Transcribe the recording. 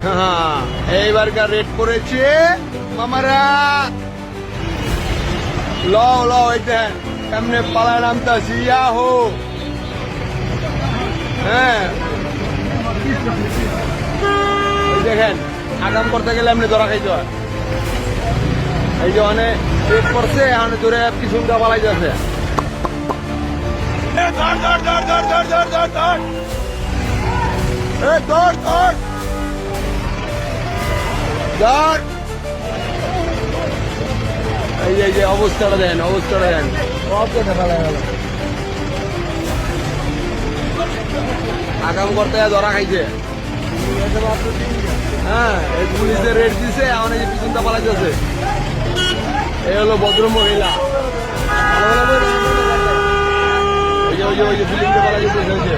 হ্যাঁ এইবারকার রেট পড়েছে মামারা। ল ল এই দেন কেমনে পালায় নামতাছি, ইয়াহো। হ্যাঁ। দেখেন, আগাম করতে গেলে এমনি ধরা খাইতে হয়। এই যে অনেক রেট পড়ছে এখন জোরে দা পালাই যাচ্ছে। ধর ধর ধর ধর ধর ধর ধর ধর। ধর ধর। এই যে যে অবস্থাটা দেন অবস্থাটা দেন আগাম করতে ধরা খাইছে হ্যাঁ এই পুলিশের রেট দিছে এখন এই পিছনটা পালা যাচ্ছে এই হলো ভদ্র মহিলা ওই যে ওই যে ওই যে ফিল্মটা পালা যেতেছে ওই যে